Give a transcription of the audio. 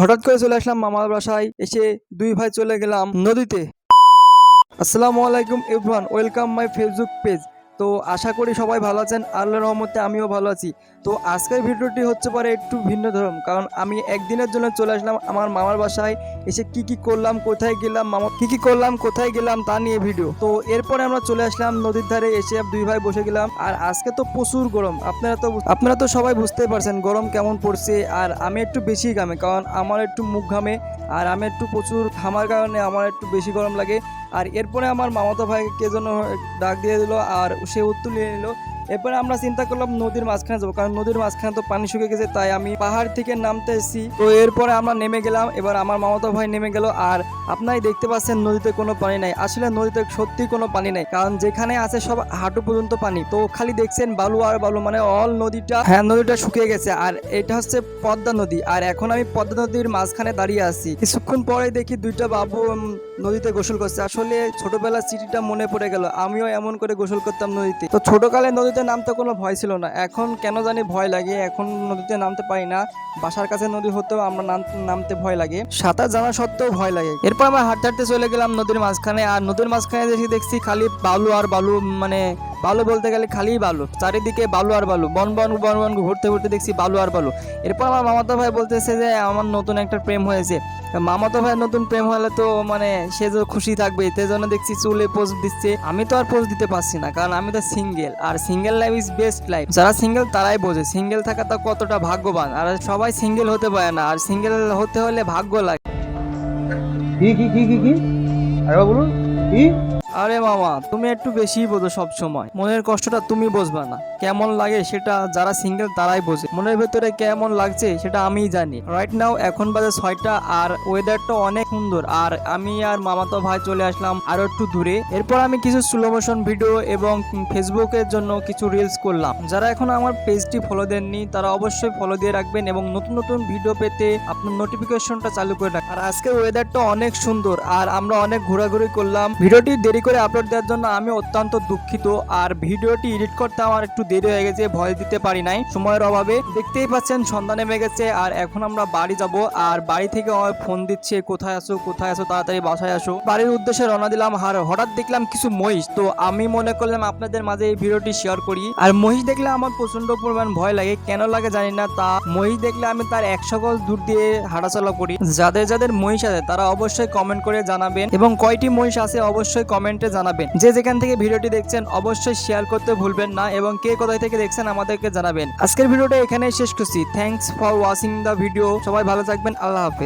হঠাৎ করে চলে আসলাম মামার বাসায়, এসে দুই ভাই চলে গেলাম নদীতে। আসসালামু আলাইকুম Ivan welcome my Facebook page. তো আশা করি সবাই ভালো আছেন আল্লাহ রহমতে আমিও ভালো আছি। তো আজকের ভিডিওটি হচ্ছে পারে একটু ভিন্ন ধরন, কারণ আমি একদিনের জন্য চলে আসলাম আমার মামার বাসায় এসে কি কি করলাম, কোথায় গেলাম, মামা কি কি করলাম, কোথায় গেলাম তা নিয়ে ভিডিও তো এরপরে আমরা চলে আসলাম নদীর ধারে, এসে দুই ভাই বসে গেলাম। আর আজকে তো প্রচুর গরম, আপনারা তো আপনারা তো সবাই বুঝতেই পারছেন গরম কেমন পড়ছে। আর আমি একটু বেশি ঘামে, কারণ আমার একটু মুখ ঘামে, আর আমি একটু প্রচুর ঘামার কারণে আমার একটু বেশি গরম লাগে। আর এরপরে আমার মামাতো ভাই কে জন্য ডাক দিয়ে দিল, আর সে উত্তর নিয়ে নিল এরপরে আমরা চিন্তা করলাম নদীর মাঝখানে যাব, কারণ নদীর মাঝখানে তো পানি শুকিয়ে গেছে, তাই আমি পাহাড় থেকে নামতে এসেছি। তো এরপরে আমরা নেমে গেলাম, এবার আমার মামাতো ভাই নেমে গেল, আর আপনারাই দেখতে পাচ্ছেন নদীতে কোনো পানি নাই। আসলে নদীতে সত্যি কোনো পানি নাই, কারণ যেখানে আছে সব হাঁটু পর্যন্ত পানি। তো খালি দেখছেন বালু আর বালু মানে অল নদীটা হ্যাঁ নদীটা শুকিয়ে গেছে, আর এটা হচ্ছে পদ্মা নদী। আর এখন আমি পদ্মা নদীর মাঝখানে দাঁড়িয়ে আছি। কিছুক্ষণ পরে দেখি দুইটা বাবু নদীতে গোসল করছে। আসলে ছোটবেলার স্মৃতিটা মনে পড়ে গেল, আমিও এমন করে গোসল করতাম নদীতে। তো ছোটকালে নদীতে নামতে কোনো ভয় ছিল না। এখন কেন জানি ভয় লাগে, এখন নদীতে নামতে পারি না। বাসার কাছে নদী হতেও আমরা নামতে ভয় লাগে। সাঁতার জানা সত্ত্বেও ভয় লাগে। এরপর আমরা হাঁটতে হাঁটতে চলে গেলাম নদীর মাঝখানে। আর নদীর মাঝখানে দেখি, দেখছি খালি বালু আর বালু মানে বালু বলতে গেলে খালি বালু, চারিদিকে বালু আর বালু, বন বন বন বন ঘুরতে ঘুরতে দেখছি বালু আর বালু। এরপর আমার মামাতো ভাই বলতেছে যে, আমার নতুন একটা প্রেম হয়েছে। মামাতো ভাই নতুন প্রেম হলে তো মানে সে তো খুশি থাকবে সেই জন্য দেখছি চুলে পোস্ট দিচ্ছে। আমি তো আর পোস্ট দিতে পারছি না, কারণ আমি তো single, R single life is best life যারা সিঙ্গেল তারাই বোঝে, সিঙ্গেল থাকা তো কতটা ভাগ্যবান, আর সবাই সিঙ্গেল হতে পারে না, আর সিঙ্গেল হতে হলে ভাগ্য লাগে। কি কি কি কি কি? আরে বলুন কি? আরে মামা, তুমি একটু বেশি বোঝো সব সময় মনের কষ্টটা তুমি বুঝবা না। কেমন লাগে সেটা যারা সিঙ্গেল তারাই বোঝে। মনের ভেতরে কেমন লাগছে সেটা আমিই জানি। রাইট নাও এখন বাজে ছয়টা আর ওয়েদারটা অনেক সুন্দর। আর আমি আর মামাতো ভাই চলে আসলাম আরও একটু দূরে। এরপর আমি কিছু স্লো মোশন ভিডিও এবং ফেসবুকের জন্য কিছু রিলস করলাম। যারা এখন আমার পেজটি ফলো দেননি, তারা অবশ্যই ফলো দিয়ে রাখবেন এবং নতুন নতুন ভিডিও পেতে আপনার নোটিফিকেশনটা চালু করে রাখবেন। আর আজকের ওয়েদারটা অনেক সুন্দর। আর আমরা অনেক ঘোরাঘুরি করলাম। ভিডিওটি দেরি করে আপলোড দেওয়ার জন্য আমি অত্যন্ত দুঃখিত। আর ভিডিওটি এডিট করতে আমার একটু দেরি হয়ে গেছে, ভয় দিতে পারি নাই। সময়ের অভাবে দেখতেই পাচ্ছেন সন্ধ্যা নেমে গেছে আর এখন আমরা বাড়ি যাব। আর বাড়ি থেকে আমার ফোন দিচ্ছে, কোথায় আসো কোথায় আসো তাড়াতাড়ি বাসায় আসো। বাড়ির উদ্দেশ্যে রওনা দিলাম। আর হঠাৎ দেখলাম কিছু মহিষ। তো আমি মনে করলাম, আপনাদের মাঝে এই ভিডিওটি শেয়ার করি। আর মহিষ দেখলে আমার প্রচণ্ড পরিমাণ ভয় লাগে। কেন লাগে জানি না। তা মহিষ দেখলে আমি তার একশো গজ দূর দিয়ে হাঁটাচলা করি। যাদের যাদের মহিষ আছে, তারা অবশ্যই কমেন্ট করে জানাবেন। এবং কয়টি মহিষ আছে, অবশ্যই কমেন্টে জানাবেন। যে যেখান থেকে ভিডিওটি দেখছেন, অবশ্যই শেয়ার করতে ভুলবেন না এবং কে কোথায় থেকে দেখছেন আমাদেরকে জানাবেন। আজকের ভিডিওটা এখানে শেষ করছি। Thanks for watching the video সবাই ভালো থাকবেন। আল্লাহ হাফেজ।